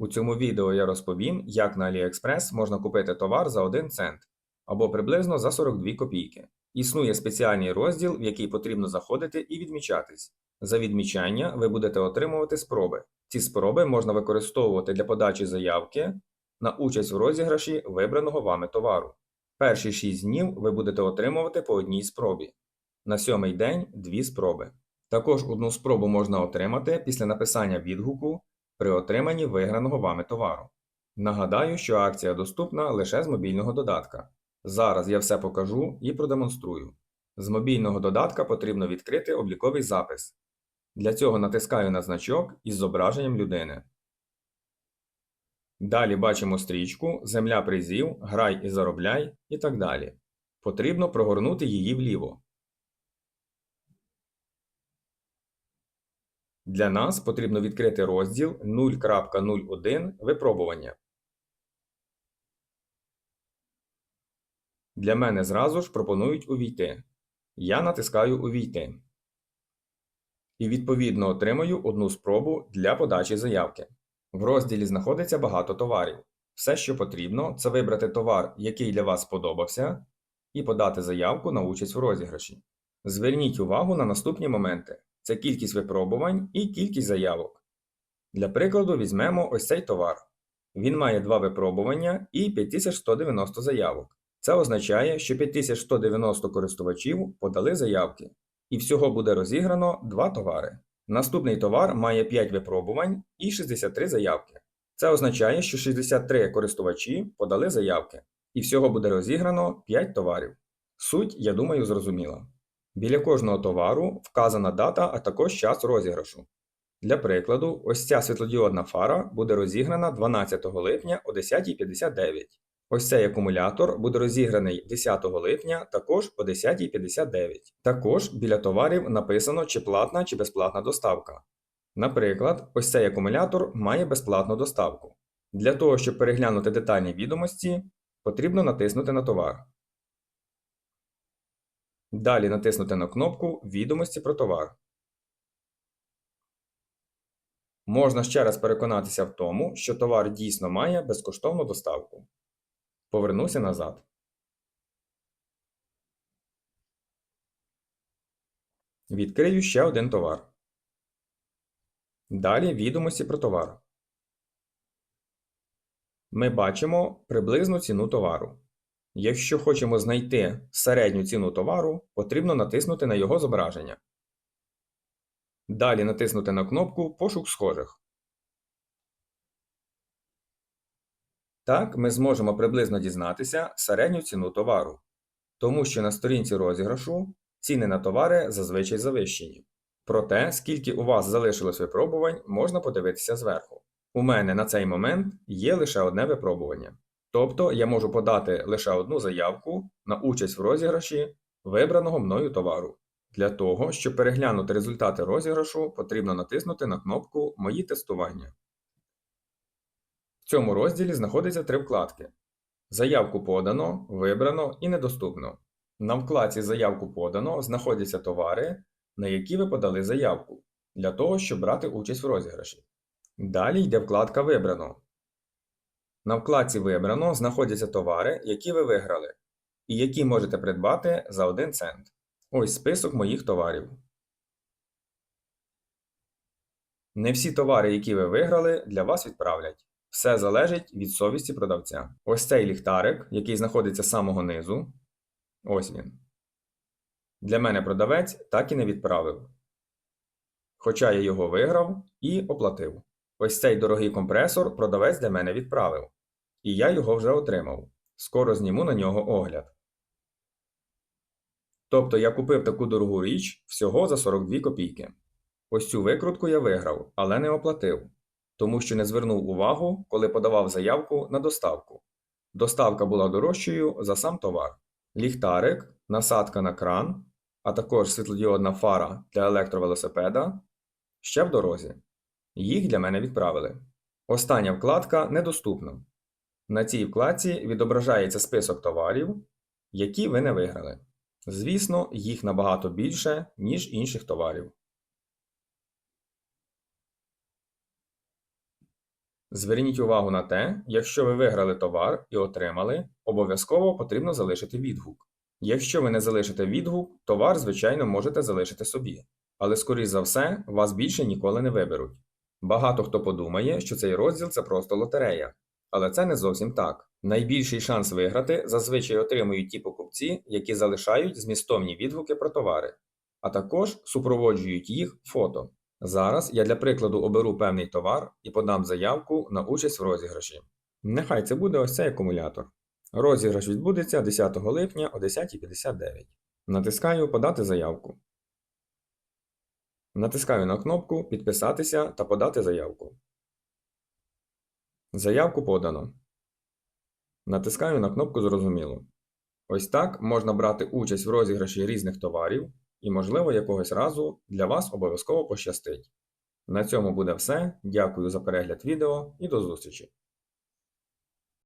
У цьому відео я розповім, як на AliExpress можна купити товар за 1 цент або приблизно за 42 копійки. Існує спеціальний розділ, в який потрібно заходити і відмічатись. За відмічання ви будете отримувати спроби. Ці спроби можна використовувати для подачі заявки на участь в розіграші вибраного вами товару. Перші 6 днів ви будете отримувати по одній спробі. На сьомий день дві спроби. Також одну спробу можна отримати після написання відгуку при отриманні виграного вами товару. Нагадаю, що акція доступна лише з мобільного додатка. Зараз я все покажу і продемонструю. З мобільного додатка потрібно відкрити обліковий запис. Для цього натискаю на значок із зображенням людини. Далі бачимо стрічку Земля призів, Грай і заробляй і так далі. Потрібно прогорнути її вліво. Для нас потрібно відкрити розділ 0.01 Випробування. Для мене зразу ж пропонують увійти. Я натискаю Увійти. І відповідно отримую одну спробу для подачі заявки. В розділі знаходиться багато товарів. Все, що потрібно, це вибрати товар, який для вас сподобався, і подати заявку на участь в розіграші. Зверніть увагу на наступні моменти: це кількість випробувань і кількість заявок. Для прикладу, візьмемо ось цей товар. Він має два випробування і 5190 заявок. Це означає, що 5190 користувачів подали заявки, і всього буде розіграно два товари. Наступний товар має 5 випробувань і 63 заявки. Це означає, що 63 користувачі подали заявки, і всього буде розіграно 5 товарів. Суть, я думаю, зрозуміла. Біля кожного товару вказана дата, а також час розіграшу. Для прикладу, ось ця світлодіодна фара буде розіграна 12 липня о 10.59. Ось цей акумулятор буде розіграний 10 липня також о 10.59. Також біля товарів написано, чи платна чи безплатна доставка. Наприклад, ось цей акумулятор має безплатну доставку. Для того, щоб переглянути детальні відомості, потрібно натиснути на товар. Далі натиснути на кнопку Відомості про товар. Можна ще раз переконатися в тому, що товар дійсно має безкоштовну доставку. Повернуся назад. Відкрию ще один товар. Далі відомості про товар. Ми бачимо приблизну ціну товару. Якщо хочемо знайти середню ціну товару, потрібно натиснути на його зображення. Далі натиснути на кнопку Пошук схожих. Так ми зможемо приблизно дізнатися середню ціну товару, тому що на сторінці розіграшу ціни на товари зазвичай завищені. Проте, скільки у вас залишилось випробувань, можна подивитися зверху. У мене на цей момент є лише одне випробування. Тобто я можу подати лише одну заявку на участь в розіграші вибраного мною товару. Для того, щоб переглянути результати розіграшу, потрібно натиснути на кнопку Мої тестування. В цьому розділі знаходиться три вкладки: Заявку подано, Вибрано і Недоступно. На вкладці Заявку подано знаходяться товари, на які ви подали заявку, для того, щоб брати участь в розіграші. Далі йде вкладка Вибрано. На вкладці Вибрано знаходяться товари, які ви виграли, і які можете придбати за 1 цент. Ось список моїх товарів. Не всі товари, які ви виграли, для вас відправлять. Все залежить від совісті продавця. Ось цей ліхтарик, який знаходиться з самого низу. Ось він. Для мене продавець так і не відправив. Хоча я його виграв і оплатив. Ось цей дорогий компресор продавець для мене відправив. І я його вже отримав. Скоро зніму на нього огляд. Тобто я купив таку дорогу річ всього за 42 копійки. Ось цю викрутку я виграв, але не оплатив, тому що не звернув увагу, коли подавав заявку на доставку. Доставка була дорожчою за сам товар. Ліхтарик, насадка на кран, а також світлодіодна фара для електровелосипеда ще в дорозі. Їх для мене відправили. Остання вкладка недоступна. На цій вкладці відображається список товарів, які ви не виграли. Звісно, їх набагато більше, ніж інших товарів. Зверніть увагу на те, якщо ви виграли товар і отримали, обов'язково потрібно залишити відгук. Якщо ви не залишите відгук, товар, звичайно, можете залишити собі, але, скоріш за все, вас більше ніколи не виберуть. Багато хто подумає, що цей розділ це просто лотерея, але це не зовсім так. Найбільший шанс виграти зазвичай отримують ті покупці, які залишають змістовні відгуки про товари, а також супроводжують їх фото. Зараз я для прикладу оберу певний товар і подам заявку на участь в розіграші. Нехай це буде ось цей акумулятор. Розіграш відбудеться 10 липня о 10.59. Натискаю Подати заявку. Натискаю на кнопку Підписатися та подати заявку. Заявку подано. Натискаю на кнопку Зрозуміло. Ось так можна брати участь в розіграші різних товарів, і, можливо, якогось разу для вас обов'язково пощастить. На цьому буде все. Дякую за перегляд відео і до зустрічі!